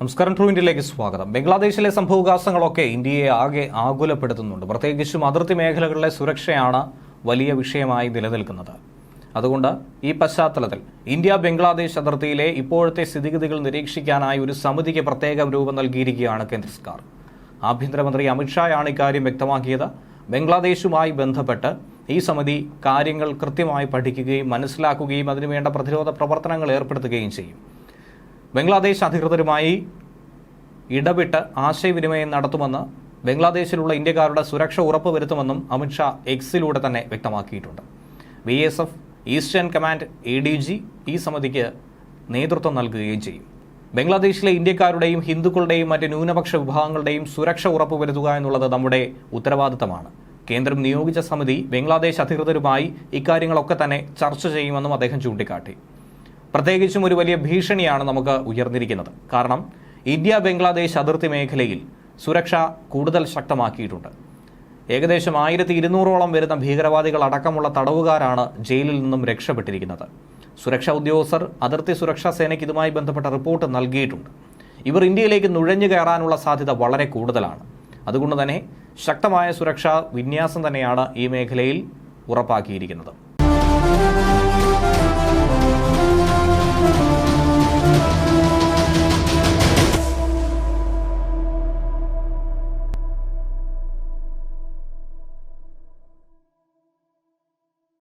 നമസ്കാരം ട്രൂ ഇന്ത്യയിലേക്ക് സ്വാഗതം. ബംഗ്ലാദേശിലെ സംഭവവികാസങ്ങളൊക്കെ ഇന്ത്യയെ ആകെ ആകുലപ്പെടുത്തുന്നുണ്ട്. പ്രത്യേകിച്ചും അതിർത്തി മേഖലകളിലെ സുരക്ഷയാണ് വലിയ വിഷയമായി നിലനിൽക്കുന്നത്. അതുകൊണ്ട് ഈ പശ്ചാത്തലത്തിൽ ഇന്ത്യ ബംഗ്ലാദേശ് അതിർത്തിയിലെ ഇപ്പോഴത്തെ സ്ഥിതിഗതികൾ നിരീക്ഷിക്കാനായി ഒരു സമിതിക്ക് പ്രത്യേകം രൂപം നൽകിയിരിക്കുകയാണ് കേന്ദ്ര സർക്കാർ. ആഭ്യന്തരമന്ത്രി അമിത്ഷായാണ് ഇക്കാര്യം വ്യക്തമാക്കിയത്. ബംഗ്ലാദേശുമായി ബന്ധപ്പെട്ട് ഈ സമിതി കാര്യങ്ങൾ കൃത്യമായി പഠിക്കുകയും മനസ്സിലാക്കുകയും അതിനുവേണ്ട പ്രതിരോധ പ്രവർത്തനങ്ങൾ ഏർപ്പെടുത്തുകയും ചെയ്യും. ബംഗ്ലാദേശ് അധികൃതരുമായി ഇടപെട്ട് ആശയവിനിമയം നടത്തുമെന്ന് ബംഗ്ലാദേശിലുള്ള ഇന്ത്യക്കാരുടെ സുരക്ഷ ഉറപ്പുവരുത്തുമെന്നും അമിത്ഷാ എക്സിലൂടെ തന്നെ വ്യക്തമാക്കിയിട്ടുണ്ട്. B S F eastern command A D G ഈ സമിതിക്ക് നേതൃത്വം നൽകുകയും ചെയ്യും. ബംഗ്ലാദേശിലെ ഇന്ത്യക്കാരുടെയും ഹിന്ദുക്കളുടെയും മറ്റ് ന്യൂനപക്ഷ വിഭാഗങ്ങളുടെയും സുരക്ഷ ഉറപ്പുവരുത്തുക എന്നുള്ളത് നമ്മുടെ ഉത്തരവാദിത്തമാണ്. കേന്ദ്രം നിയോഗിച്ച സമിതി ബംഗ്ലാദേശ് അധികൃതരുമായി ഇക്കാര്യങ്ങളൊക്കെ തന്നെ ചർച്ച ചെയ്യുമെന്നും അദ്ദേഹം ചൂണ്ടിക്കാട്ടി. പ്രത്യേകിച്ചും ഒരു വലിയ ഭീഷണിയാണ് നമുക്ക് ഉയർന്നിരിക്കുന്നത്. കാരണം ഇന്ത്യ ബംഗ്ലാദേശ് അതിർത്തി മേഖലയിൽ സുരക്ഷ കൂടുതൽ ശക്തമാക്കിയിട്ടുണ്ട്. ഏകദേശം ആയിരത്തി ഇരുന്നൂറോളം വരുന്ന ഭീകരവാദികൾ അടക്കമുള്ള തടവുകാരാണ് ജയിലിൽ നിന്നും രക്ഷപ്പെട്ടിരിക്കുന്നത്. സുരക്ഷാ ഉദ്യോഗസ്ഥർ അതിർത്തി സുരക്ഷാ സേനയ്ക്ക് ഇതുമായി ബന്ധപ്പെട്ട റിപ്പോർട്ട് നൽകിയിട്ടുണ്ട്. ഇവർ ഇന്ത്യയിലേക്ക് നുഴഞ്ഞു കയറാനുള്ള സാധ്യത വളരെ കൂടുതലാണ്. അതുകൊണ്ട് തന്നെ ശക്തമായ സുരക്ഷാ വിന്യാസം തന്നെയാണ് ഈ മേഖലയിൽ ഉറപ്പാക്കിയിരിക്കുന്നത്.